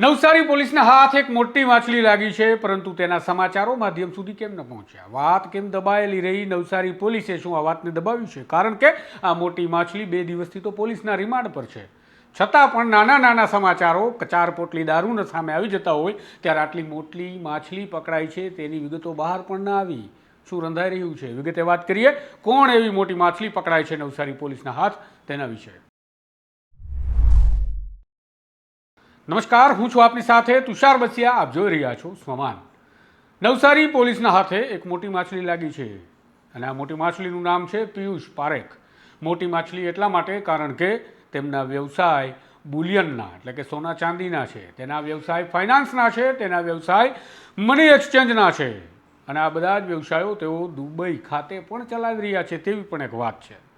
નવસારી પોલીસના હાથ એક મોટી માછલી લાગી છે, પરંતુ તેના સમાચારો માધ્યમ સુધી કેમ ન પહોંચ્યા? વાત કેમ દબાયેલી રહી? નવસારી પોલીસે શું આ વાતને દબાવી છે? કારણ કે આ મોટી માછલી બે દિવસથી તો પોલીસના રિમાન્ડ પર છે. છતાં પણ નાના નાના સમાચારો ચાર પોટલી દારૂના સામે આવી જતા હોય, ત્યારે આટલી મોટી માછલી પકડાઈ છે, તેની વિગતો બહાર પણ ના આવી. શું રંધાઈ રહ્યું છે? વિગતે વાત કરીએ. કોણ એવી મોટી માછલી પકડાય છે? નવસારી પોલીસના હાથ તેના વિશે. નમસ્કાર, હું છું આપની સાથે તુષાર બસિયા, આપ જોઈ રહ્યા છો સ્વમાન. નવસારી પોલીસના હાથે એક મોટી માછલી લાગી છે અને આ મોટી માછલીનું નામ છે પિયુષ પારેખ. મોટી માછલી એટલા માટે કારણ કે તેમના વ્યવસાય બુલિયનના, એટલે કે સોના ચાંદીના છે. તેના વ્યવસાય ફાઇનાન્સના છે, તેના વ્યવસાય મની એક્સચેન્જના છે. અને આ બધા જ વ્યવસાયો તેઓ દુબઈ ખાતે પણ ચલાવી રહ્યા છે તેવી પણ એક વાત છે.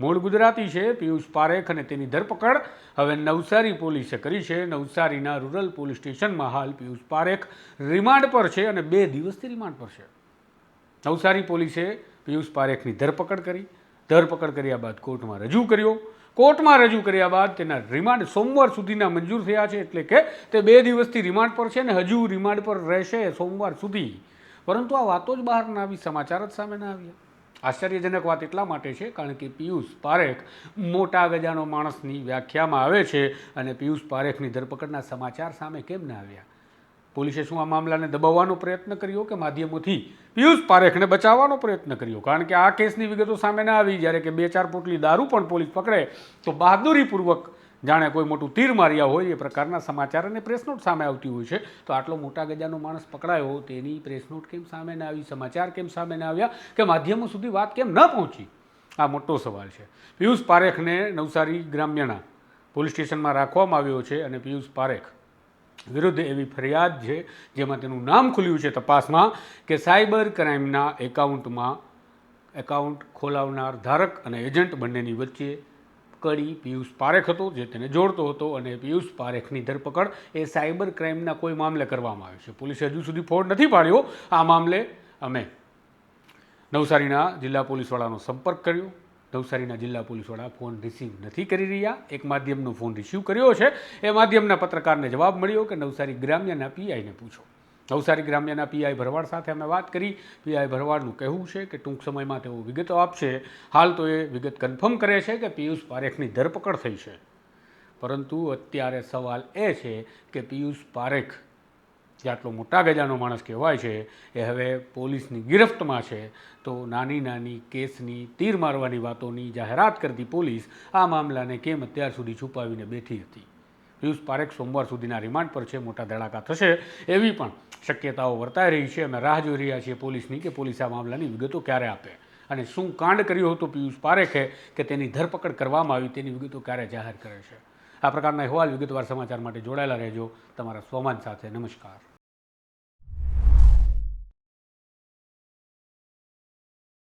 મૂળ ગુજરાતી છે, પિયુષ પારેખ અને તેની ધરપકડ. હવે નવસારી પોલીસે કરી છે. નવસારીના રૂરલ પોલીસ સ્ટેશનમાં હાલ પિયુષ પારેખ રિમાન્ડ પર છે અને બે દિવસથી રિમાન્ડ પર છે. નવસારી પોલીસે પિયુષ પારેખની ધરપકડ કરી. ધરપકડ કર્યા બાદ કોર્ટમાં રજૂ કર્યો. કોર્ટમાં રજૂ કર્યા બાદ તેના રિમાન્ડ સોમવાર સુધીના મંજૂર થયા છે એટલે કે તે બે દિવસથી રિમાન્ડ પર છે અને હજુ રિમાન્ડ પર રહેશે સોમવાર સુધી. પરંતુ આ વાતો જ બહાર ના આવી, સમાચાર જ સામે ના આવ્યા. આશ્ચર્યજનક વાત એટલા માટે છે, કારણ કે પિયુષ પારેખ મોટા ગજાનો માણસની વ્યાખ્યામાં આવે છે અને પિયુષ પારેખની ધરપકડના સમાચાર સામે કેમ ના આવ્યા? પોલીસે શું આ મામલાને દબાવવાનો પ્રયત્ન કર્યો કે માધ્યમોથી પિયુષ પારેખને બચાવવાનો પ્રયત્ન કર્યો? કારણ કે આ કેસની વિગતો સામે ના આવી. જ્યારે કે બે ચાર પોટલી દારૂ પણ પોલીસ પકડે, તો બહાદુરીપૂર્વક જાણે કોઈ મોટું તીર માર્યા હોય એ પ્રકારના સમાચાર અને પ્રેસ નોટ સામે આવતી હોય છે. તો આટલો મોટા ગજાનો માણસ પકડાયો તેની પ્રેસ નોટ કેમ સામે ના આવી? સમાચાર કેમ સામે ના આવ્યા? કે માધ્યમો સુધી વાત કેમ ન પહોંચી? આ મોટો સવાલ છે. પિયુષ પારેખને નવસારી ગ્રામ્યના પોલીસ સ્ટેશનમાં રાખવામાં આવ્યો છે અને પિયુષ પારેખ વિરુદ્ધ એવી ફરિયાદ છે, જેમાં તેનું નામ ખુલ્યું છે તપાસમાં, કે સાયબર ક્રાઇમના એકાઉન્ટમાં એકાઉન્ટ ખોલાવનાર ધારક અને એજન્ટ બંનેની વચ્ચે કડી પિયુષ પારેખ હતો, જે તેને જોડતો હતો અને પિયુષ પારેખની ધરપકડ એ સાયબર ક્રાઇમના કોઈ મામલે કરવામાં આવ્યો છે. પોલીસે હજુ સુધી ફોડ નથી પાડ્યો. આ મામલે અમે નવસારીના જિલ્લા પોલીસવાળાનો સંપર્ક કર્યો. નવસારીના જિલ્લા પોલીસવાળા ફોન રિસીવ નથી કરી રહ્યા. એક માધ્યમનો ફોન રિસીવ કર્યો છે. એ માધ્યમના પત્રકારને જવાબ મળ્યો કે નવસારી ગ્રામ્યના પીઆઈને પૂછો. નવસારી ગ્રામ્યના પીઆઈ ભરવાડ સાથે અમે વાત કરી. પીઆઈ ભરવાડનું કહેવું છે કે ટૂંક સમયમાં તેઓ વિગતો આપશે. હાલ તો એ વિગત કન્ફર્મ કરે છે કે પિયુષ પારેખની ધરપકડ થઈ છે. પરંતુ અત્યારે સવાલ એ છે કે પિયુષ પારેખ જે આટલો મોટા ગજાનો માણસ કહેવાય છે, એ હવે પોલીસની ગિરફ્તમાં છે. તો નાની નાની કેસની તીર મારવાની વાતોની જાહેરાત કરતી પોલીસ આ મામલાને કેમ અત્યાર સુધી છુપાવીને બેઠી હતી? પિયુષ પારેખ સોમવાર સુધીના રિમાન્ડ પર છે, મોટા ધડાકા થશે એવી પણ શક્યતાઓ વર્તાઈ રહી છે. અમે રાહ જોઈ રહ્યા છીએ પોલીસની કે પોલીસ આ મામલાની વિગતો ક્યારે આપે અને શું કાંડ કર્યું હતું પિયુષ પારેખે કે તેની ધરપકડ કરવામાં આવી, તેની વિગતો ક્યારે જાહેર કરે છે? આ પ્રકારના અહેવાલ વિગતવાર સમાચાર માટે જોડાયેલા રહેજો. તમારા સ્વમાન સાથે નમસ્કાર.